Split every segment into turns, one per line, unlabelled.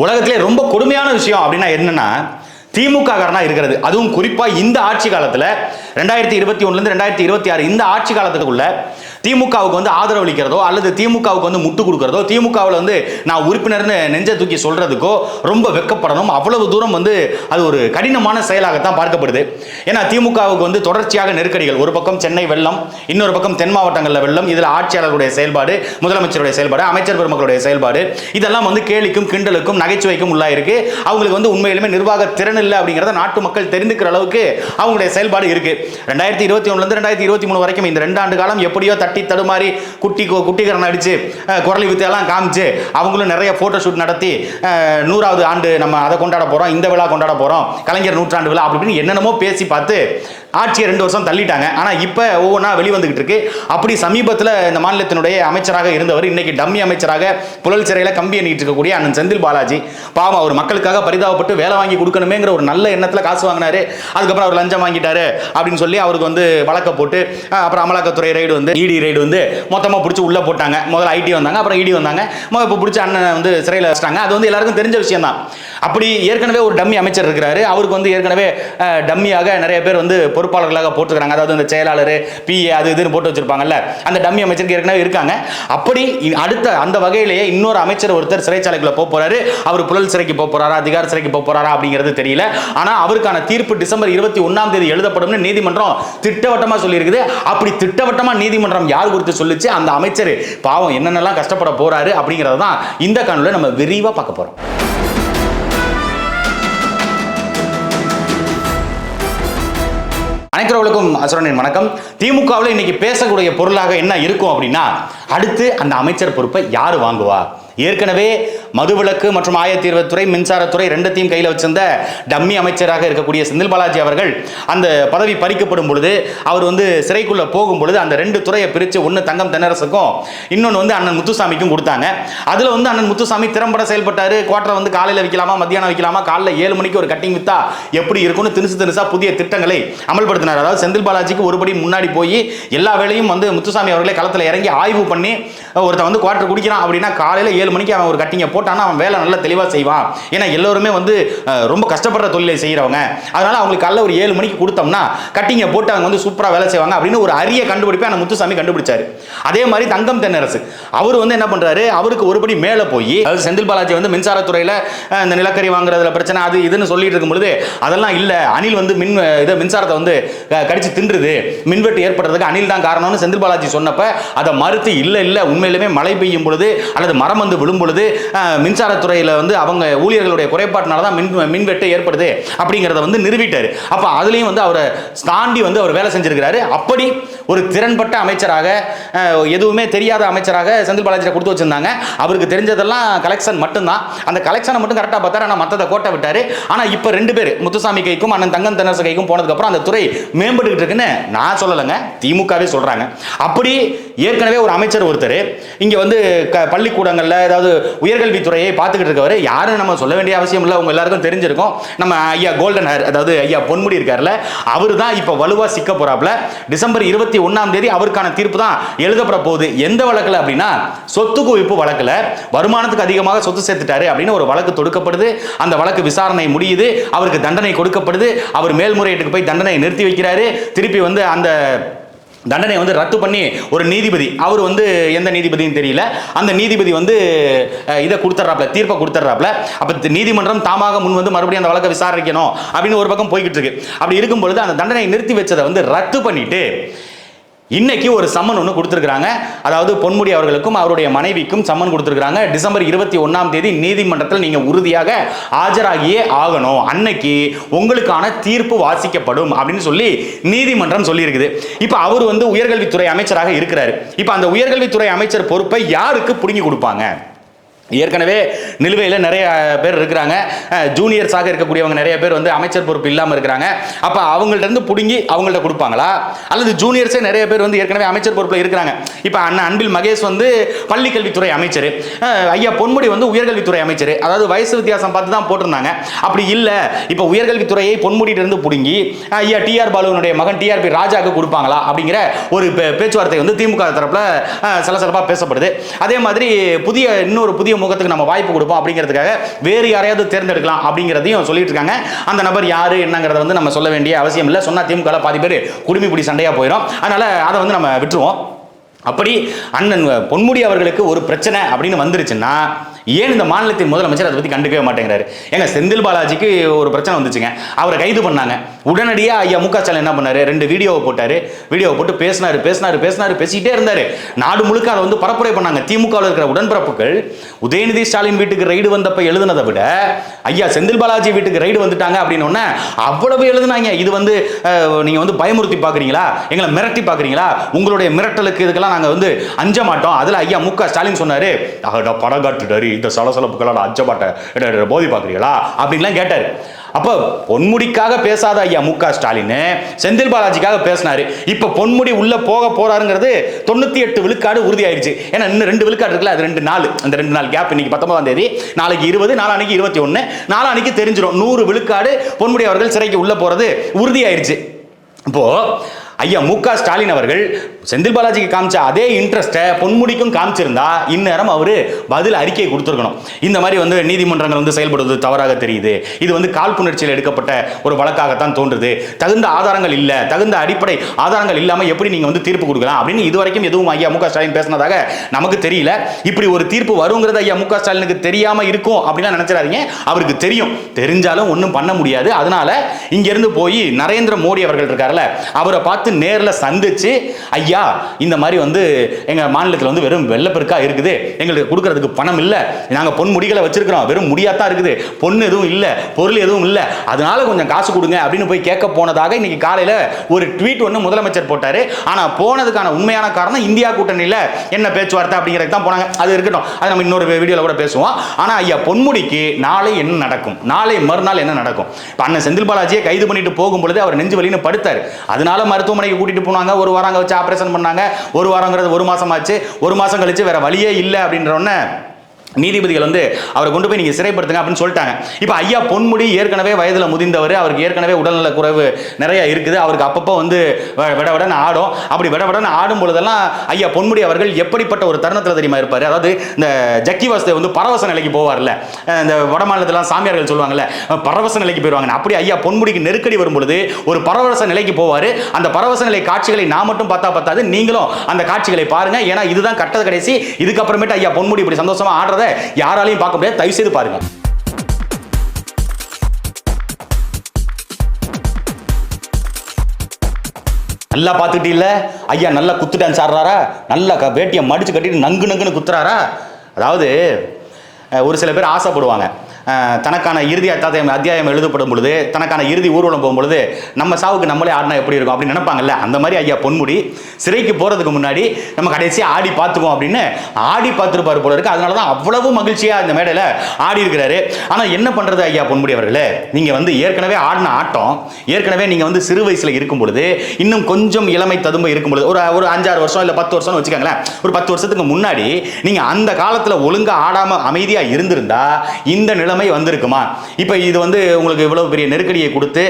உலகத்திலே ரொம்ப கொடுமையான விஷயம் அப்படின்னா என்னன்னா திமுககரனா இருக்கிறது. அதுவும் குறிப்பா இந்த ஆட்சி காலத்துல ரெண்டாயிரத்தி இருபத்தி ஒன்றுலேருந்து ரெண்டாயிரத்தி இருபத்தி ஆறு இந்த ஆட்சி காலத்துக்குள்ள திமுகவுக்கு வந்து ஆதரவளிக்கிறதோ அல்லது திமுகவுக்கு வந்து முட்டு கொடுக்கறதோ திமுகவில் வந்து நான் உறுப்பினர்னு நெஞ்ச தூக்கி சொல்றதுக்கோ ரொம்ப வெக்கப்படணும். அவ்வளவு தூரம் வந்து அது ஒரு கடினமான செயலாகத்தான் பார்க்கப்படுது. ஏன்னா திமுகவுக்கு வந்து தொடர்ச்சியாக நெருக்கடிகள். ஒரு பக்கம் சென்னை வெள்ளம் இன்னொரு பக்கம் தென் மாவட்டங்களில் வெள்ளம். இதில் ஆட்சியாளர்களுடைய செயல்பாடு முதலமைச்சருடைய செயல்பாடு அமைச்சர் பெருமக்களுடைய செயல்பாடு. இதெல்லாம் வந்து கேலிக்கும் கிண்டலுக்கும் நகைச்சுவைக்கும் உள்ளாயிருக்கு அவங்களுக்கு வந்து உண்மையிலுமே நிர்வாக திறன் இல்லை அப்படிங்கிறத நாட்டு மக்கள் தெரிந்துக்கிற அளவுக்கு அவங்களுடைய செயல்பாடு இருக்கு. ரெண்டாயிரத்தி இருபத்தி ஒன்றுலேருந்து ரெண்டாயிரத்தி இருபத்தி மூணு வரைக்கும் இந்த ரெண்டு ஆண்டு காலம் எப்படியோ தட்டி தடுமாறி குட்டி குட்டிகரன் அடித்து குரலி வித்தையெல்லாம் காமிச்சு அவங்களும் நிறைய ஃபோட்டோ ஷூட் நடத்தி நூறாவது ஆண்டு நம்ம அதை கொண்டாட போகிறோம் இந்த விழா கொண்டாட போகிறோம் கலைஞர் நூற்றாண்டு விழா அப்படின்னு என்னென்னமோ பேசி பார்த்து ஆட்சியை ரெண்டு வருஷம் தள்ளிட்டாங்க. ஆனால் இப்போ ஒவ்வொன்றா வெளிவந்துகிட்டு இருக்கு. அப்படி சமீபத்தில் இந்த மாநிலத்தினுடைய அமைச்சராக இருந்தவர் இன்னைக்கு டம்மி அமைச்சராக புழல் சிறையில் கம்பி எண்ணிட்டு இருக்கக்கூடிய அண்ணன் செந்தில் பாலாஜி. பாவம் அவர் மக்களுக்காக பரிதாபப்பட்டு வேலை வாங்கி கொடுக்கணுமேங்கிற ஒரு நல்ல எண்ணத்தில் காசு வாங்கினாரு. அதுக்கப்புறம் அவர் லஞ்சம் வாங்கிட்டாரு அப்படின்னு சொல்லி அவருக்கு வந்து வழக்க போட்டு அப்புறம் அமலாக்கத்துறை ரைடு வந்து இடி ரைடு வந்து மொத்தமாக பிடிச்சி உள்ளே போட்டாங்க. முதல்ல ஐடி வந்தாங்க அப்புறம் இடி வந்தாங்க. முதல்ல இப்போ பிடிச்ச அண்ணன் வந்து சிறையில் வச்சிட்டாங்க. அது வந்து எல்லாருக்கும் தெரிஞ்ச விஷயம் தான் அப்படி ஏற்கனவே ஒரு டம்மி அமைச்சர் இருக்கிறாரு. அவருக்கு வந்து ஏற்கனவே டம்மியாக நிறைய பேர் வந்து பொறுப்பாளர்களாக போட்டுருக்காங்க அதாவது இந்த செயலாளர் பிஏ அது இதுன்னு போட்டு வச்சிருப்பாங்கல்ல. அந்த டம்மி அமைச்சருக்கு ஏற்கனவே இருக்காங்க. அப்படி அடுத்த அந்த வகையிலேயே இன்னொரு அமைச்சர் ஒருத்தர் சிறைச்சாலைக்குள்ள போக போறாரு. அவர் புழல் சிறைக்கு போக போறாரா அதிகார சிறைக்கு போக போறாரா அப்படிங்கிறது தெரியல. ஆனா அவருக்கான தீர்ப்பு டிசம்பர் இருபத்தி ஒன்னாம் தேதி எழுதப்படும்னு நீதிமன்றம் திட்டவட்டமா சொல்லியிருக்குது. அப்படி திட்டவட்டமா நீதிமன்றம் யார் குறித்து சொல்லுச்சு? அந்த அமைச்சர். பாவம் என்னென்னலாம் கஷ்டப்பட போறாரு அப்படிங்கிறத தான் இந்த காணொலியில் நம்ம விரிவாக பார்க்க போறோம். அனைக்கிறவர்களுக்கும் அசுரனின் வணக்கம். திமுகவில் இன்னைக்கு பேசக்கூடிய பொருளாக என்ன இருக்கும் அப்படின்னா அடுத்து அந்த அமைச்சர் பொறுப்பை யார் வாங்குவா? ஏற்கனவே மதுவிலக்கு மற்றும் ஆயத்தீர்வத்துறை மின்சாரத்துறை ரெண்டத்தையும் கையில் வச்சிருந்த டம்மி அமைச்சராக இருக்கக்கூடிய செந்தில் பாலாஜி அவர்கள் அந்த பதவி பறிக்கப்படும் பொழுது அவர் வந்து சிறைக்குள்ளே போகும் பொழுது அந்த ரெண்டு துறையை பிரித்து ஒன்று தங்கம் தென்னரசுக்கும் இன்னொன்று வந்து அண்ணன் முத்துசாமிக்கும் கொடுத்தாங்க. அதில் வந்து அண்ணன் முத்துசாமி திறம்பட செயல்பட்டார். குவார்டரை வந்து காலையில் வைக்கலாமா மத்தியானம் வைக்கலாமா காலைல ஏழு மணிக்கு ஒரு கட்டிங் வித்தா எப்படி இருக்கும்னு தினுசு தினுசாக புதிய திட்டங்களை அமல்படுத்தினார். அதாவது செந்தில் பாலாஜிக்கு ஒருபடி முன்னாடி போய் எல்லா வேலையும் வந்து முத்துசாமி அவர்களே களத்தில் இறங்கி ஆய்வு பண்ணி ஒருத்தன் வந்து குவார்டர் குடிக்கிறான் அப்படின்னா காலையில் ஏழு ஏழு மணிக்கு அவன் ஒரு கட்டிங்கை போட்டான்னா அவன் வேலை நல்லா தெளிவாக செய்வான். ஏன்னா எல்லோருமே வந்து ரொம்ப கஷ்டப்படுற தொழிலை செய்கிறவங்க அதனால் அவங்களுக்கு காலைல ஒரு ஏழு மணிக்கு கொடுத்தோம்னா கட்டிங்கை போட்டு அவங்க வந்து சூப்பராக வேலை செய்வாங்க அப்படின்னு ஒரு அரிய கண்டுபிடிப்பை அந்த முத்துசாமி கண்டுபிடிச்சாரு. அதே மாதிரி தங்கம் தென்னரசு. அவர் வந்து என்ன பண்ணுறாரு அவருக்கு ஒருபடி மேலே போய் அதாவது செந்தில் பாலாஜி வந்து மின்சாரத்துறையில் இந்த நிலக்கரி வாங்குறதுல பிரச்சனை அது இதுன்னு சொல்லிட்டு இருக்கும்பொழுது அதெல்லாம் இல்லை. அணில் வந்து மின் இதை மின்சாரத்தை வந்து கடிச்சு தின்றுது. மின்வெட்டு ஏற்படுறதுக்கு அணில் தான் காரணம்னு செந்தில் பாலாஜி சொன்னப்ப அதை மறுத்து இல்லை இல்லை உண்மையிலுமே மழை பெய்யும் பொழுது அல்லது மரம் வந்து விழும் பொழுது மின்சாரத்துறையில் வந்து அவங்க ஊழியர்களுடைய குறைபாட்டினால தான் மின் மின்வெட்டு ஏற்படுது அப்படிங்கிறத வந்து நிறுவிட்டார். அப்போ அதுலேயும் வந்து அவரை தாண்டி வந்து அவர் வேலை செஞ்சிருக்கிறாரு. அப்படி ஒரு திறன்பட்ட அமைச்சராக எதுவுமே தெரியாத அமைச்சராக செந்தில் பாலாஜியை கொடுத்து வச்சிருந்தாங்க. அவருக்கு தெரிஞ்சதெல்லாம் கலெக்ஷன் மட்டும்தான். அந்த கலெக்ஷனை மட்டும் கரெக்டாக பார்த்தாரு. ஆனால் மற்றதை கோட்டை விட்டார். ஆனால் இப்போ ரெண்டு பேர் முத்துசாமி கைக்கும் அண்ணன் தங்கம் தென்னரசு கைக்கும் போனதுக்கப்புறம் அந்த துறை மேம்பட்டுக்கிட்டு இருக்குன்னு நான் சொல்லலைங்க. திமுகவே சொல்கிறாங்க அப்படி ஏற்கனவே ஒரு அமைச்சர் ஒருத்தர். இங்கே வந்து க பள்ளிக்கூடங்களில் ஏதாவது உயர்கல்வித்துறையை பார்த்துக்கிட்டு இருக்கவர் யாரும் நம்ம சொல்ல வேண்டிய அவசியம் இல்லை. உங்க எல்லாருக்கும் தெரிஞ்சிருக்கும். நம்ம ஐயா கோல்டன் ஹேர் அதாவது ஐயா பொன்முடி இருக்கார்ல அவர் தான் இப்போ வலுவாக சிக்க போறாப்ல டிசம்பர் இருபத்தி ஒன்றாம் தேதி அவருக்கான தீர்ப்பு தான் எழுதப்பட போகுது. எந்த வழக்கில் அப்படின்னா சொத்து குவிப்பு வழக்கில் வருமானத்துக்கு அதிகமாக சொத்து சேர்த்துட்டாரு அப்படின்னு ஒரு வழக்கு தொடுக்கப்படுது. அந்த வழக்கு விசாரணை முடியுது. அவருக்கு தண்டனை கொடுக்கப்படுது. அவர் மேல்முறையீட்டுக்கு போய் தண்டனை நிறுத்தி வைக்கிறாரு. திருப்பி வந்து அந்த தண்டனை வந்து ரத்து பண்ணி ஒரு நீதிபதி அவர் வந்து எந்த நீதிபதின்னு தெரியல. அந்த நீதிபதி வந்து இதை கொடுத்துட்றாப்ல தீர்ப்பை கொடுத்துட்றாப்ல அப்போ நீதிமன்றம் தாமாக முன் வந்து மறுபடியும் அந்த வழக்கை விசாரிக்கணும் அப்படின்னு ஒரு பக்கம் போய்கிட்டு இருக்கு. அப்படி இருக்கும் பொழுது அந்த தண்டனை நிறுத்தி வச்சதை வந்து ரத்து பண்ணிட்டு இன்னைக்கு ஒரு சம்மன் ஒன்று கொடுத்துருக்காங்க அதாவது பொன்முடி அவர்களுக்கும் அவருடைய மனைவிக்கும் சம்மன் கொடுத்துருக்காங்க டிசம்பர் இருபத்தி ஒன்றாம் தேதி நீதிமன்றத்தில் நீங்கள் உறுதியாக ஆஜராகியே ஆகணும். அன்னைக்கு உங்களுக்கான தீர்ப்பு வாசிக்கப்படும் அப்படின்னு சொல்லி நீதிமன்றம் சொல்லியிருக்குது. இப்போ அவர் வந்து உயர்கல்வித்துறை அமைச்சராக இருக்கிறாரு. இப்போ அந்த உயர்கல்வித்துறை அமைச்சர் பொறுப்பை யாருக்கு பிடுங்கி கொடுப்பாங்க? ஏற்கனவே நிலுவையில் நிறைய பேர் இருக்கிறாங்க. ஜூனியர்ஸாக இருக்கக்கூடியவங்க நிறைய பேர் வந்து அமைச்சர் பொறுப்பு இல்லாமல் இருக்கிறாங்க. அப்போ அவங்கள்ட்ட இருந்து பிடுங்கி அவங்கள்ட்ட கொடுப்பாங்களா? அல்லது ஜூனியர்ஸே நிறைய பேர் வந்து ஏற்கனவே அமைச்சர் பொறுப்பில் இருக்கிறாங்க. இப்போ அண்ணன் அன்பில் மகேஷ் வந்து பள்ளிக்கல்வித்துறை அமைச்சர். ஐயா பொன்முடி வந்து உயர்கல்வித்துறை அமைச்சர். அதாவது வயசு வித்தியாசம் பார்த்து தான் போட்டிருந்தாங்க. அப்படி இல்லை. இப்போ உயர்கல்வித்துறையை பொன்முடியிலிருந்து பிடுங்கி ஐயா டிஆர் பாலுவனுடைய மகன் டிஆர்பி ராஜாவுக்கு கொடுப்பாங்களா? அப்படிங்கிற ஒரு பேச்சுவார்த்தை வந்து திமுக தரப்பில் சலசலப்பாக பேசப்படுது. அதே மாதிரி புதிய இன்னொரு புதிய புதிய முகத்துக்கு நம்ம வாய்ப்பு கொடுப்போம் அப்படிங்கிறதுக்காக வேறு யாரையாவது தேர்ந்தெடுக்கலாம் அப்படிங்கிறதையும் சொல்லிட்டு இருக்காங்க. அந்த நபர் யாரு என்னங்கிறத வந்து நம்ம சொல்ல வேண்டிய அவசியம் இல்லை. சொன்னா திமுக பாதி பேர் குடுமி பிடி சண்டையா போயிடும் அதனால அதை வந்து நம்ம விட்டுருவோம். அப்படி அண்ணன் பொன்முடி அவர்களுக்கு ஒரு பிரச்சனை அப்படின்னு வந்துருச்சுன்னா ஏன் இந்த மாநிலத்தின் முதலமைச்சர் அதை பற்றி கண்டுக்கவே மாட்டேங்கிறாரு? ஏங்க செந்தில் பாலாஜிக்கு ஒரு பிரச்சனை வந்துச்சுங்க. அவரை கைது பண்ணாங்க. உடனடியாக ஐயா முக ஸ்டாலின் என்ன பண்ணாரு? ரெண்டு வீடியோவை போட்டார். வீடியோவை போட்டு பேசினாரு பேசினாரு பேசினாரு பேசிக்கிட்டே இருந்தார். நாடு முழுக்க அதை வந்து பரப்புரை பண்ணாங்க. திமுகவில் இருக்கிற உடன்பிறப்புகள் உதயநிதி ஸ்டாலின் வீட்டுக்கு ரைடு வந்தப்ப எழுதுனதை விட ஐயா செந்தில் பாலாஜி வீட்டுக்கு ரைடு வந்துட்டாங்க அப்படின்னு அவ்வளவு எழுதுனாங்க. இது வந்து நீங்கள் நீங்க வந்து பயமுறுத்தி பார்க்குறீங்களா எங்களை மிரட்டி பார்க்குறீங்களா உங்களுடைய மிரட்டலுக்கு இதுக்கெல்லாம் நாங்கள் வந்து அஞ்ச மாட்டோம் அதில் ஐயா முக ஸ்டாலின் சொன்னாரு படம் காட்டுடாரு. இந்த சலசலப்புக்கெல்லாம் நான் அஞ்ச மாட்டேன் போதி பார்க்குறீங்களா அப்படின்லாம் கேட்டார். அப்போ பொன்முடிக்காக பேசாத ஐயா முக ஸ்டாலின் செந்தில் பாலாஜிக்காக பேசினாரு. இப்போ பொன்முடி உள்ள போக போறாருங்கிறது தொண்ணூத்தி எட்டு விழுக்காடு உறுதியாயிருச்சு. ஏன்னா இன்னும் ரெண்டு விழுக்காடு இருக்குல்ல அது ரெண்டு நாள் அந்த ரெண்டு நாள் கேப் இன்னைக்கு பத்தொன்பதாம் தேதி நாளைக்கு இருபது நாளானிக்கு இருபத்தி ஒன்று நாளானிக்கு தெரிஞ்சிடும் நூறு விழுக்காடு பொன்முடி அவர்கள் சிறைக்கு உள்ள போறது உறுதியாயிருச்சு. இப்போ ஐயா மு க ஸ்டாலின் அவர்கள் செந்தில் பாலாஜிக்கு காமிச்ச அதே இன்ட்ரெஸ்ட்டை பொன்முடிக்கும் காமிச்சிருந்தா இந்நேரம் அவர் பதில் அறிக்கை கொடுத்துருக்கணும். இந்த மாதிரி வந்து நீதிமன்றங்கள் வந்து செயல்படுவது தவறாக தெரியுது. இது வந்து காழ்ப்புணர்ச்சியில் எடுக்கப்பட்ட ஒரு வழக்காகத்தான் தோன்றுது. தகுந்த ஆதாரங்கள் இல்லை தகுந்த அடிப்படை ஆதாரங்கள் இல்லாமல் எப்படி நீங்கள் வந்து தீர்ப்பு கொடுக்கலாம் அப்படின்னு இது வரைக்கும் எதுவும் ஐயா மு க ஸ்டாலின் பேசினதாக நமக்கு தெரியல. இப்படி ஒரு தீர்ப்பு வருங்கிறது ஐயா மு க ஸ்டாலினுக்கு தெரியாமல் இருக்கும் அப்படின்லாம் நினச்சிடாதீங்க. அவருக்கு தெரியும். தெரிஞ்சாலும் ஒன்றும் பண்ண முடியாது. அதனால இங்கேருந்து போய் நரேந்திர மோடி அவர்கள் இருக்கார்ல அவரை பார்த்து நேரில் சந்திச்சு ஐயா இந்த மாதிரி வந்து எங்கள் மாநிலத்தில் வந்து வெறும் வெள்ளப்பெருக்காக இருக்குது. எங்களுக்கு கொடுக்கறதுக்கு பணம் இல்லை. நாங்கள் பொன் முடிகளை வச்சிருக்கிறோம். வெறும் முடியாதான் இருக்குது. பொண்ணு எதுவும் இல்லை. பொருள் எதுவும் இல்லை. அதனால கொஞ்சம் காசு கொடுங்க அப்படின்னு போய் கேட்க போனதாக இன்னைக்கு காலையில் ஒரு ட்வீட் ஒன்று முதலமைச்சர் போட்டார். ஆனால் போனதுக்கான உண்மையான காரணம் இந்தியா கூட்டணியில் என்ன பேச்சுவார்த்தை அப்படிங்கிறது தான் போனாங்க. அது இருக்கட்டும். அது நம்ம இன்னொரு வீடியோவில் கூட பேசுவோம். ஆனால் ஐயா பொன்முடிக்கு நாளை என்ன நடக்கும்? நாளை மறுநாள் என்ன நடக்கும்? இப்போ அண்ணன் செந்தில் பாலாஜியை கைது பண்ணிட்டு போகும் பொழுது அவர் நெஞ்சு வலின்னு படுத்தார். அதனால மருத்துவம் மருத்துவமனைக்கு கூட்டிட்டு போனாங்க. ஒரு வாரம் அங்கே வச்சு ஆப்ரேஷன் பண்ணாங்க. ஒரு வாரங்கிறது ஒரு மாசம் ஆச்சு ஒரு மாசம் கழிச்சு வேற வழியே இல்லை அப்படின்ற நீதிபதிகள் வந்து அவரை கொண்டு போய் நீங்கள் சிறைப்படுத்துங்க அப்படின்னு சொல்லிட்டாங்க. இப்போ ஐயா பொன்முடி ஏற்கனவே வயதில் முதிர்ந்தவர் அவருக்கு ஏற்கனவே உடல்நல குறைவு நிறைய இருக்குது. அவருக்கு அப்பப்போ வந்து வ- விட விடன்னு ஆடும். அப்படி விட விடன்னு ஆடும் பொழுதெல்லாம் ஐயா பொன்முடி அவர்கள் எப்படிப்பட்ட ஒரு தருணத்தில் தெரியுமா இருப்பார்? அதாவது இந்த ஜக்கி வாசுதேவ் வந்து பரவச நிலைக்கு போவார்ல. இந்த வட மாநிலத்திலாம் சாமியார்கள் சொல்லுவாங்கல்ல பரவச நிலைக்கு போயிடுவாங்க அப்படி ஐயா பொன்முடிக்கு நெருக்கடி வரும் பொழுது ஒரு பரவச நிலைக்கு போவார். அந்த பரவச நிலை காட்சிகளை நான் மட்டும் பார்த்தா பார்த்தாது நீங்களும் அந்த காட்சிகளை பாருங்க. ஏன்னா இதுதான் கட்டது கடைசி. இதுக்கப்புறமேட்டு ஐயா பொன்முடி இப்படி சந்தோஷமாக ஆடுறத யாராலையும் பார்க்க முடியாது. தயவு செய்து பாருங்க. நல்லா பார்த்துக்கிட்டீல்ல? ஐயா நல்லா குத்து டான்ஸ் ஆடுறாரா நல்லா வேட்டியை மடிச்சு கட்டிட்டு நங்கு நங்குன்னு குத்துறாரா? அதாவது ஒரு சில பேர் ஆசைப்படுவாங்க. தனக்கான இறுதி அத்தியாயம் அத்தியாயம் எழுதப்படும் பொழுது தனக்கான இறுதி ஊர்வலம் போகும் பொழுது நம்ம சாவுக்கு நம்மளே ஆடினா எப்படி இருக்கும் அப்படின்னு நினைப்பாங்கல்ல? அந்த மாதிரி ஐயா பொன்முடி சிறைக்கு போகிறதுக்கு முன்னாடி நம்ம கடைசியாக ஆடி பார்த்துக்குவோம் அப்படின்னு ஆடி பார்த்துருப்பாரு போல இருக்கு. அதனால தான் அவ்வளவு மகிழ்ச்சியாக இந்த மேடையில் ஆடி இருக்கிறாரு. ஆனால் என்ன பண்ணுறது ஐயா பொன்முடி அவர்களே? நீங்கள் வந்து ஏற்கனவே ஆடின ஆட்டம் ஏற்கனவே நீங்கள் வந்து சிறு வயசில் இருக்கும் பொழுது இன்னும் கொஞ்சம் இளமை ததும்ப இருக்கும் பொழுது ஒரு ஒரு அஞ்சாறு வருஷம் இல்லை பத்து வருஷம்னு வச்சுக்கோங்களேன். ஒரு பத்து வருஷத்துக்கு முன்னாடி நீங்கள் அந்த காலத்தில் ஒழுங்காக ஆடாமல் அமைதியாக இருந்திருந்தா இந்த நிலைமை வந்திருக்குமா? இப்போ இது வந்து உங்களுக்கு இவ்வளவு பெரிய நெருக்கடியை கொடுத்து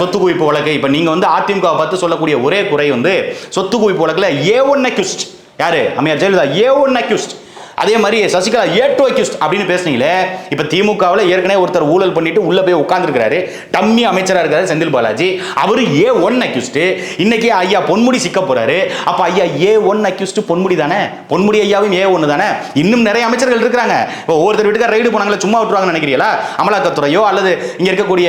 சொத்து குவிப்பு வழக்கு. இப்போ நீங்கள் வந்து அதிமுக பார்த்து சொல்லக்கூடிய ஒரே குறை வந்து சொத்து குவிப்பு வழக்கில் ஏ ஒன் அக்யூஸ்ட் யாரு? அம்மையார் ஜெயலலிதா. ஏ ஒன் அக்யூஸ்ட் அதே மாதிரி சசிகலா ஏ அக்யூஸ்ட் அப்படின்னு பேசுனீங்களே இப்போ திமுகவில் ஏற்கனவே ஒருத்தர் ஊழல் பண்ணிட்டு உள்ள போய் உட்காந்துருக்காரு டம்மி அமைச்சராக இருக்காரு செந்தில் பாலாஜி. அவர் ஏ ஒன் அக்யூஸ்ட் இன்னைக்கு ஐயா பொன்முடி சிக்க போறாரு. அப்போ ஐயா ஏ ஒன் அக்யூஸ்ட் பொன்முடி தானே? பொன்முடி ஐயாவும் ஏ ஒன்று தானே? இன்னும் நிறைய அமைச்சர்கள் இருக்கிறாங்க. இப்போ ஒவ்வொருத்தர் வீட்டுக்கு ரைடு போனாங்களே சும்மா விட்டுருவாங்கன்னு நினைக்கிறீங்களா? அமலாக்கத்துறையோ அல்லது இங்கே இருக்கக்கூடிய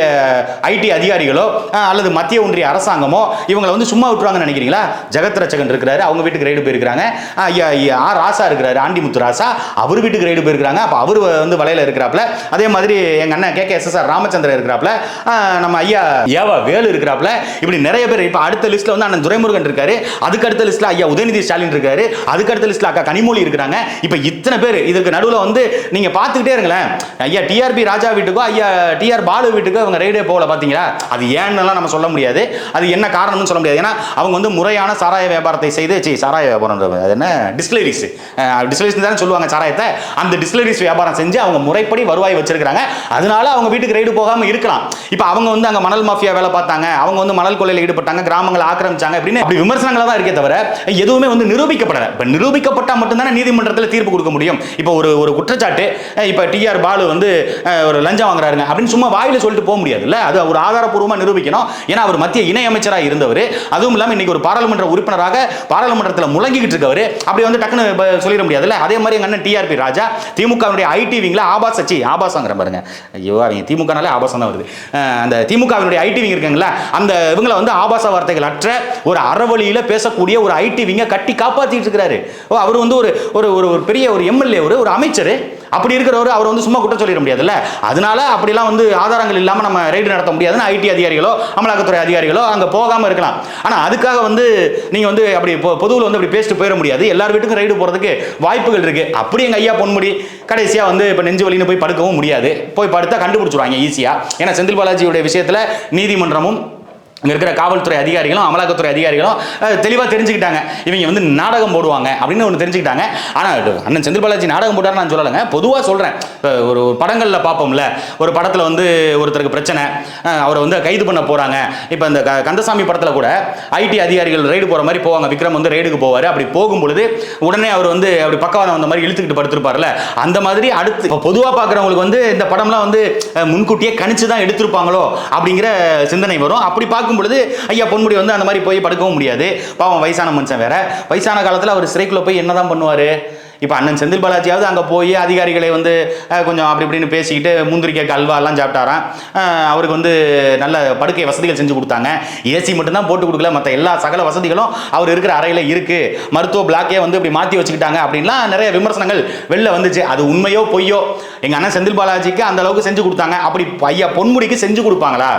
ஐடி அதிகாரிகளோ அல்லது மத்திய ஒன்றிய அரசாங்கமோ இவங்களை வந்து சும்மா விட்டுருவாங்கன்னு நினைக்கிறீங்களா? ஜெகத் ரச்சகன் இருக்கிறாரு அவங்க வீட்டுக்கு ரைடு போயிருக்கிறாங்க. ஐயா ஆர் ராசா இருக்கிறாரு ஆண்டிமுத்து ராசா. அவர் வீட்டுக்கு ரைடு போயிருக்கிறாங்க. அப்போ அவர் வந்து வலையில இருக்கிறாப்ல அதே மாதிரி எங்க அண்ணன் K K S S R Ramachandran இருக்கிறாப்ல நம்ம ஐயா ஏவா வேலு இருக்கிறாப்ல இப்படி நிறைய பேர் இப்போ அடுத்த லிஸ்ட்ல வந்து அண்ணன் துரைமுருகன் இருக்காரு. அதுக்கு அடுத்த லிஸ்ட்ல ஐயா உதயநிதி ஸ்டாலின் இருக்காரு. அதுக்கு அடுத்த லிஸ்ட்டில் அக்கா கனிமொழி இருக்கிறாங்க. இப்போ இத்தனை பேர் இதுக்கு நடுவில் வந்து நீங்க பார்த்துக்கிட்டே இருங்களேன். ஐயா டிஆர்பி ராஜா வீட்டுக்கோ ஐயா டிஆர் பாலு வீட்டுக்கோ அவங்க ரைடே போகல பார்த்தீங்களா அது ஏன்னுலாம் நம்ம சொல்ல முடியாது. அது என்ன காரணம்னு சொல்ல முடியாது. ஏன்னா அவங்க வந்து முறையான சாராய வியாபாரத்தை செய்து சி சாராய வியாபாரம் அது என்ன? டிஸ்டிலரிஸ் டிஸ்டிலரிஸ் தானே சொல்லுவாங்க சாராயத்தை அந்த டிஸ்லரிஸ் வியாபாரம் செஞ்சு அவங்க முறைப்படி வருவாய் வச்சிருக்காங்க அதனால அவங்க வீட்டுக்கு ரைடு போகாம இருக்கலாம். இப்போ அவங்க வந்து அங்க மணல் மாஃபியா வேலை பார்த்தாங்க அவங்க வந்து மணல் கொள்ளையில் ஈடுபட்டாங்க கிராமங்களை ஆக்கிரமிச்சாங்க அப்படின்னு அப்படி விமர்சனங்களா தான் இருக்கே தவிர எதுவுமே வந்து நிரூபிக்கப்படல. இப்போ நிரூபிக்கப்பட்டா மட்டும்தானே நீதிமன்றத்தில் தீர்ப்பு கொடுக்க முடியும். இப்போ ஒரு ஒரு குற்றச்சாட்டு இப்போ டிஆர் பாலு வந்து ஒரு லஞ்சம் வாங்குறாருங்க அப்படின்னு சும்மா வாயில சொல்லிட்டு போக முடியாதுல்ல? அது ஒரு ஆதாரப்பூர்வமா நிரூபிக்கணும். ஏன்னா அவர் மத்திய இணையமைச்சராக இருந்தவர். அதுவும் இல்லாமல் இன்னைக்கு ஒரு பாராளுமன்ற உறுப்பினராக பாராளுமன்றத்தில் முழங்கிக்கிட்டு இருக்கவர். அப்படி வந்து டக்குன்னு ப- சொல்லிட முடியாதுல்ல? அதே மாதிரி எங்க அண்ணன் டிஆர்பி ராஜா திமுகவினுடைய ஐடி விங்ல ஆபாஸ் அச்சி ஆபாசங்கிற பாருங்க. ஐயோ அவங்க திமுகனாலே ஆபாசம் தான் வருது. அந்த திமுகவினுடைய ஐடி விங் இருக்குங்களா அந்த இவங்கள வந்து ஆபாச வார்த்தைகள் அற்ற ஒரு அறவழியில பேசக்கூடிய ஒரு ஐடி விங்க கட்டி காப்பாத்திட்டு இருக்கிறாரு. ஓ அவர் வந்து ஒரு ஒரு ஒரு ஒரு பெரிய ஒரு எம்எல்ஏ ஒரு ஒரு அமைச்சர். அப்படி இருக்கிறவர் அவர் வந்து சும்மா குற்றம் சொல்லிட முடியாதுல்ல? அதனால அப்படிலாம் வந்து ஆதாரங்கள் இல்லாமல் நம்ம ரைடு நடத்த முடியாதுன்னு ஐடி அதிகாரிகளோ அமலாக்கத்துறை அதிகாரிகளோ அங்கே போகாமல் இருக்கலாம். ஆனால் அதுக்காக வந்து நீங்கள் வந்து அப்படி பொதுவில் வந்து அப்படி பேசிட்டு போயிட முடியாது. எல்லார் வீட்டுக்கும் ரைடு போகிறதுக்கு வாய்ப்புகள் இருக்குது அப்படி எங்கள் ஐயா பொன்முடி கடைசியாக வந்து இப்போ நெஞ்சு வலின்னு போய் படுக்கவும் முடியாது. போய் படுத்தா கண்டுபிடிச்சிருவாங்க ஈஸியாக ஏன்னா செந்தில் பாலாஜியுடைய விஷயத்தில் நீதிமன்றமும் இங்கே இருக்கிற காவல்துறை அதிகாரிகளும் அமலாக்கத்துறை அதிகாரிகளும் தெளிவாக தெரிஞ்சுக்கிட்டாங்க. இவங்க வந்து நாடகம் போடுவாங்க அப்படின்னு ஒன்று தெரிஞ்சுக்கிட்டாங்க. ஆனால் அண்ணன் செந்தில் பாலாஜி நாடகம் போட்டார்னு நான் சொல்லலைங்க. பொதுவாக சொல்கிறேன் ஒரு படங்களில் பார்ப்போம்ல ஒரு படத்தில் வந்து ஒருத்தருக்கு பிரச்சனை அவரை வந்து கைது பண்ண போகிறாங்க இப்போ இந்த க- கந்தசாமி படத்தில் கூட ஐடி அதிகாரிகள் ரைடு போகிற மாதிரி போவாங்க. விக்ரம் வந்து ரைடுக்கு போவார். அப்படி போகும்பொழுது உடனே அவர் வந்து அப்படி பக்கவாதம் வந்த மாதிரி இழுத்துக்கிட்டு படுத்திருப்பார்ல. அந்த மாதிரி அடுத்து இப்போ பொதுவாக பார்க்குறவங்களுக்கு வந்து இந்த படம்லாம் வந்து முன்கூட்டியே கணிச்சு தான் எடுத்திருப்பாங்களோ அப்படிங்கிற சிந்தனை வரும். அப்படி பார்க்க பார்க்கும் பொழுது ஐயா பொன்முடி வந்து அந்த மாதிரி போய் படுக்கவும் முடியாது. பாவம் வயசான மனுஷன் வேற. வயசான காலத்தில் அவர் சிறைக்குள்ளே போய் என்னதான் பண்ணுவார்? இப்போ அண்ணன் செந்தில் பாலாஜியாவது அங்கே போய் அதிகாரிகளை வந்து கொஞ்சம் அப்படி இப்படின்னு பேசிக்கிட்டு முந்திரிக்க கல்வாலாம் சாப்பிட்டாராம். அவருக்கு வந்து நல்ல படுக்கை வசதிகள் செஞ்சு கொடுத்தாங்க. ஏசி மட்டும்தான் போட்டு கொடுக்கல. மற்ற எல்லா சகல வசதிகளும் அவர் இருக்கிற அறையில் இருக்குது மருத்துவ பிளாக்கே வந்து இப்படி மாற்றி வச்சுக்கிட்டாங்க அப்படின்லாம் நிறைய விமர்சனங்கள் வெளில வந்துச்சு. அது உண்மையோ பொய்யோ? எங்கள் அண்ணன் செந்தில் பாலாஜிக்கு அந்த அளவுக்கு செஞ்சு கொடுத்தாங்க. அப்படி ஐயா பொன்முடிக்கு செஞ்சு கொடுப்பாங்களா?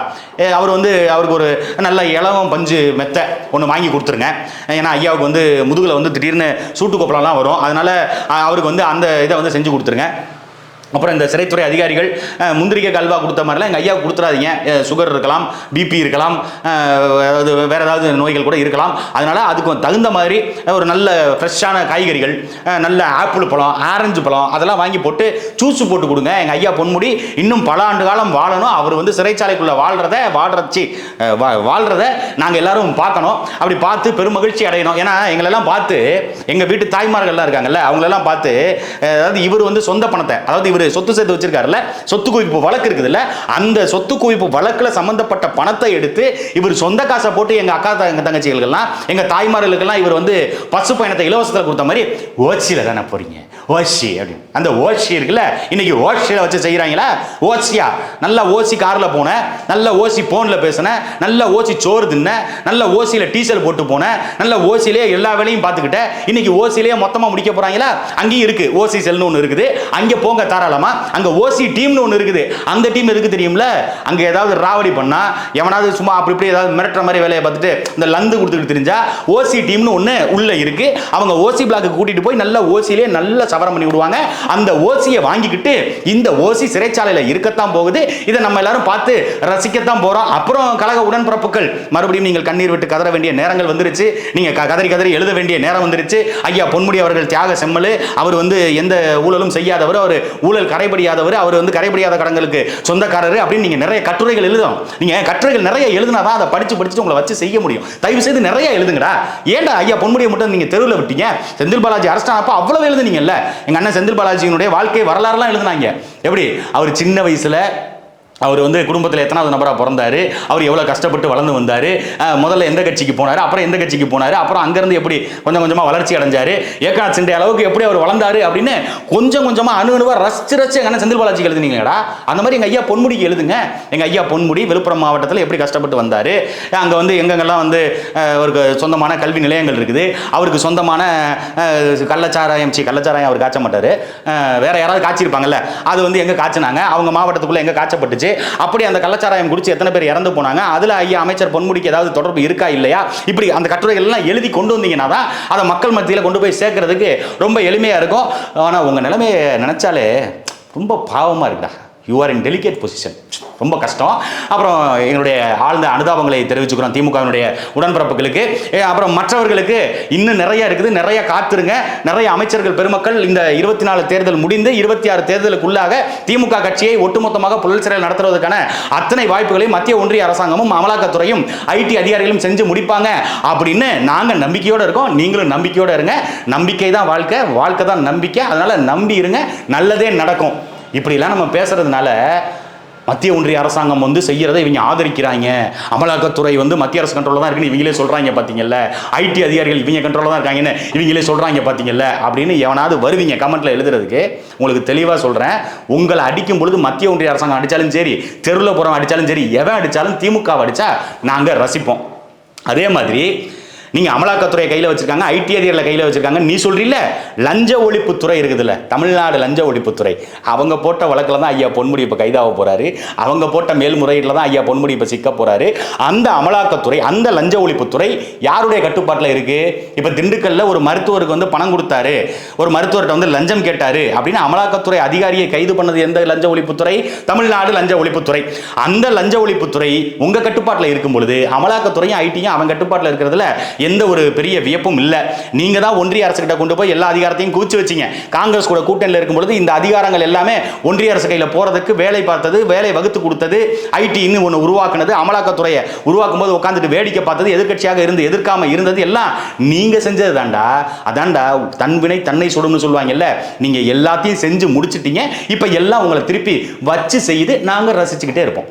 ஏ, அவர் வந்து அவருக்கு ஒரு நல்ல இளவம் பஞ்சு மெத்தை ஒன்று வாங்கி கொடுத்துருங்க. ஏன்னா ஐயாவுக்கு வந்து முதுகில் வந்து திடீர்னு சூட்டு கொப்பளம்லாம் வரும். அதனால அவருக்கு வந்து அந்த இதை வந்து செஞ்சு கொடுத்துருங்க. அப்புறம் இந்த சிறைத்துறை அதிகாரிகள் முந்திரிக்கை கல்வா கொடுத்த மாதிரிலாம் எங்கள் ஐயாவுக்கு கொடுத்துறாதீங்க. சுகர் இருக்கலாம் பிபி இருக்கலாம் அதாவது வேறு ஏதாவது நோய்கள் கூட இருக்கலாம். அதனால் அதுக்கு தகுந்த மாதிரி ஒரு நல்ல ஃப்ரெஷ்ஷான காய்கறிகள் நல்ல ஆப்பிள் பழம் ஆரஞ்சு பழம் அதெல்லாம் வாங்கி போட்டு ஜூஸ் போட்டு கொடுங்க. எங்கள் ஐயா பொன்முடி இன்னும் பல ஆண்டு காலம் வாழணும். அவர் வந்து சிறைச்சாலைக்குள்ளே வாழ்கிறத வாழ்றச்சி வாழ்கிறத நாங்கள் எல்லாரும் பார்க்கணும். அப்படி பார்த்து பெருமகிழ்ச்சி அடையணும். ஏன்னா எங்களெல்லாம் பார்த்து எங்கள் வீட்டு தாய்மார்கள்லாம் இருக்காங்கல்ல அவங்களெல்லாம் பார்த்து அதாவது இவர் வந்து சொந்த பணத்தை அதாவது இவர் சொத்து சேர்த்து வச்சிருக்காருல்ல? சொத்து குவிப்பு வழக்கு இருக்குதுல்ல? அந்த சொத்து குவிப்பு வழக்கில் சம்பந்தப்பட்ட பணத்தை எடுத்து இவர் சொந்த காசை போட்டு எங்கள் அக்கா த- எங்க தங்கச்சிகளுக்கெல்லாம் எங்கள் தாய்மார்களுக்கெல்லாம் இவர் வந்து பசு பயணத்தை இலவசத்தில் கொடுத்த மாதிரி ஓச்சியில் தானே போறீங்க? ஓசி அப்படின்னு. அந்த ஓசி இருக்குல்ல இன்னைக்கு ஓசியில் வச்சு செய்கிறாங்களா ஓசியா. நல்லா ஓசி காரில் போனேன். நல்ல ஓசி ஃபோனில் பேசினேன். நல்ல ஓசி சோறு தின்னேன். நல்ல ஓசியில் டீசல் போட்டு போனேன். நல்ல ஓசியிலே எல்லா வேலையும் பார்த்துக்கிட்டேன். இன்னைக்கு ஓசியிலே மொத்தமாக முடிக்க போகிறாங்களா அங்கேயும் இருக்குது ஓசி செல்னு ஒன்று இருக்குது. அங்கே போங்க தாராளமாக அங்கே ஓசி டீம்னு ஒன்று இருக்குது. அந்த டீம் இருக்குது தெரியும்ல? அங்கே ஏதாவது ராவடி பண்ணால் எவனாவது சும்மா அப்படி இப்படி ஏதாவது மிரட்டுற மாதிரி வேலையை பார்த்துட்டு இந்த லந்து கொடுத்துட்டு தெரிஞ்சா ஓசி டீம்னு ஒன்று உள்ளே இருக்குது அவங்க ஓசி பிளாக்கு கூட்டிட்டு போய் நல்ல ஓசியிலே நல்ல சவரம் பண்ணி விடுவாங்க. அந்த ஓசியை வாங்கிக்கிட்டு இந்த ஓசி சிறைச்சாலையில் இருக்கத்தான் போகுது. இதை நம்ம எல்லாரும் பார்த்து ரசிக்கத்தான் போகிறோம் அப்புறம் கழக உடன்பிறப்புகள் மறுபடியும் நீங்கள் கண்ணீர் விட்டு கதற வேண்டிய நேரங்கள் வந்துருச்சு. நீங்கள் க- கதறி கதறி எழுத வேண்டிய நேரம் வந்துருச்சு. ஐயா பொன்முடி அவர்கள் தியாக செம்மல். அவர் வந்து எந்த ஊழலும் செய்யாதவர். அவர் ஊழல் கரைபடியாதவர். அவர் வந்து கரைபடியாத கடங்களுக்கு சொந்தக்காரர் அப்படின்னு நீங்கள் நிறைய கட்டுரைகள் எழுதும் நீங்கள் கட்டுரைகள் நிறைய எழுதினாதான் அதை படிச்சு படிச்சுட்டு உங்களை வச்சு செய்ய முடியும். தயவு செய்து நிறைய எழுதுங்கடா. ஏன்டா ஐயா பொன்முடியை மட்டும் நீங்கள் தெருவில் விட்டீங்க? செந்தில் பாலாஜி அரஸ்ட் அவ்வளவு எழுதுனீங்கல்ல. எங்க அண்ணன் செந்தில் பாலாஜியினுடைய வாழ்க்கை வரலாறுலாம் எழுதுனாங்க. எப்படி? அவர் சின்ன வயசுல அவர் வந்து குடும்பத்தில் எத்தனாவது நபராக பிறந்தாரு? அவர் எவ்வளோ கஷ்டப்பட்டு வளர்ந்து வந்தார்? முதல்ல எந்த கட்சிக்கு போனார்? அப்புறம் எந்த கட்சிக்கு போனார்? அப்புறம் அங்கேருந்து எப்படி கொஞ்சம் கொஞ்சமாக வளர்ச்சி அடைஞ்சார்? ஏக்கநாத் சிண்டே அளவுக்கு எப்படி அவர் வளர்ந்தாரு அப்படின்னு கொஞ்சம் கொஞ்சமாக அணு அணுவாக ரசிச்சு ரசிச்சு எங்கள் செந்தில் பாலாஜி எழுதுனீங்களா அந்த மாதிரி எங்கள் ஐயா பொன்முடிக்கு எழுதுங்க. எங்கள் ஐயா பொன்முடி விழுப்புரம் மாவட்டத்தில் எப்படி கஷ்டப்பட்டு வந்தார்? அங்கே வந்து எங்கெங்கெல்லாம் வந்து அவருக்கு சொந்தமான கல்வி நிலையங்கள் இருக்குது. அவருக்கு சொந்தமான கள்ளச்சாராயம் சி கள்ளச்சாராயம் அவர் காய்ச்ச மாட்டார். வேறு யாராவது காய்ச்சிருப்பாங்கல்ல? அது வந்து எங்கே காய்ச்சினாங்க. அவங்க மாவட்டத்துக்குள்ளே எங்கே காய்ச்சப்பட்டுச்சு? அப்படி அந்த கள்ளச்சாராயம் குடிச்சு எத்தனை பேர் இறந்து போனாங்க? அதில் ஐயா அமைச்சர் பொன்முடிக்கு ஏதாவது தொடர்பு இருக்கா இல்லையா? இப்படி அந்த கட்டுரைகள் எல்லாம் எழுதி கொண்டு வந்தீங்கன்னா தான் அதை மக்கள் மத்தியில் கொண்டு போய் சேர்க்கறதுக்கு ரொம்ப எளிமையாக இருக்கும். ஆனால் உங்கள் நிலைமையை நினச்சாலே ரொம்ப பாவமாக இருக்குடா. You are in delicate position ரொம்ப கஷ்டம். அப்புறம் எங்களுடைய ஆழ்ந்த அனுதாபங்களை தெரிவிச்சுக்கிறோம் திமுகவினுடைய உடன்பிறப்புகளுக்கு. அப்புறம் மற்றவர்களுக்கு இன்னும் நிறைய இருக்குது. நிறைய காத்திருங்க. நிறைய அமைச்சர்கள் பெருமக்கள் இந்த இருபத்தி நாலு தேர்தல் முடிந்து இருபத்தி ஆறு தேர்தலுக்குள்ளாக திமுக கட்சியை ஒட்டுமொத்தமாக புழல் சிறையில் நடத்துவதற்கான அத்தனை வாய்ப்புகளையும் மத்திய ஒன்றிய அரசாங்கமும் அமலாக்கத்துறையும் ஐடி அதிகாரிகளும் செஞ்சு முடிப்பாங்க. அப்படின்னு நாங்கள் நம்பிக்கையோடு இருக்கோம். நீங்களும் நம்பிக்கையோடு இருங்க. நம்பிக்கை தான் வாழ்க்கை. வாழ்க்கை தான் நம்பிக்கை. அதனால நம்பி இருங்க. நல்லதே நடக்கும். இப்படிலாம் நம்ம பேசுறதுனால மத்திய ஒன்றிய அரசாங்கம் வந்து செய்யறதை இவங்க ஆதரிக்கிறாங்க. அமலாக்கத்துறை வந்து மத்திய அரசு கண்ட்ரோலில் தான் இருக்குன்னு இவங்களே சொல்றாங்க பார்த்தீங்கல்ல ஐடி அதிகாரிகள் இவங்க கண்ட்ரோலில் தான் இருக்காங்கன்னு இவங்களே சொல்றாங்க பார்த்தீங்கல்ல அப்படின்னு எவனாவது வருவீங்க கமெண்ட்ல எழுதுறதுக்கு. உங்களுக்கு தெளிவாக சொல்றேன். உங்களை அடிக்கும் பொழுது மத்திய ஒன்றிய அரசாங்கம் அடிச்சாலும் சரி தெருவில் போகிறவன் அடிச்சாலும் சரி எவன் அடிச்சாலும் திமுக அடிச்சா நாங்கள் ரசிப்போம். அதே மாதிரி நீங்கள் அமலாக்கத்துறை கையில் வச்சிருக்காங்க ஐடி அதிகாரிகளை கையில் வச்சிருக்காங்க. நீ சொல்றீல்ல லஞ்ச ஒழிப்புத்துறை இருக்குதுல்ல. தமிழ்நாடு லஞ்ச ஒழிப்புத்துறை. அவங்க போட்ட வழக்கில் தான் ஐயா பொன்முடி இப்போ கைதாக போறாரு. அவங்க போட்ட மேல்முறையீட்டில் தான் ஐயா பொன்முடி இப்போ சிக்க போறாரு. அந்த அமலாக்கத்துறை அந்த லஞ்ச ஒழிப்புத்துறை யாருடைய கட்டுப்பாட்டில் இருக்கு? இப்போ திண்டுக்கல்ல ஒரு மருத்துவருக்கு வந்து பணம் கொடுத்தாரு. ஒரு மருத்துவர்கிட்ட வந்து லஞ்சம் கேட்டாரு அப்படின்னு அமலாக்கத்துறை அதிகாரியை கைது பண்ணது எந்த லஞ்ச ஒழிப்புத்துறை? தமிழ்நாடு லஞ்ச ஒழிப்புத்துறை. அந்த லஞ்ச ஒழிப்புத்துறை உங்க கட்டுப்பாட்டில் இருக்கும் பொழுது அமலாக்கத்துறையும் ஐடியும் அவன் கட்டுப்பாட்டில் இருக்கிறதுல எந்த ஒரு பெரிய வியப்பும் இல்லை. நீங்க தான் ஒன்றிய அரசு கிட்ட கொண்டு போய் எல்லா அதிகாரத்தையும் குவிச்சு வச்சீங்க. காங்கிரஸ் கூட கூட்டணியில் இருக்கும் பொழுது இந்த அதிகாரங்கள் எல்லாமே ஒன்றிய அரசு கையில் போறதுக்கு வேலை பார்த்தது வேலை வகுத்து கொடுத்தது ஐடின்னு ஒன்று உருவாக்குனது அமலாக்கத்துறையை உருவாக்கும் போது உட்காந்துட்டு வேடிக்கை பார்த்தது எதிர்க்கட்சியாக இருந்து எதிர்க்காம இருந்தது எல்லாம் நீங்க செஞ்சது தாண்டா அதாண்டா தன்வினை தன்னை சுடும்னு சொல்லுவாங்கல்ல. நீங்க எல்லாத்தையும் செஞ்சு முடிச்சிட்டீங்க. இப்போ எல்லாம் உங்களை திருப்பி வச்சு செய்து நாங்கள் ரசிச்சுக்கிட்டே இருப்போம்.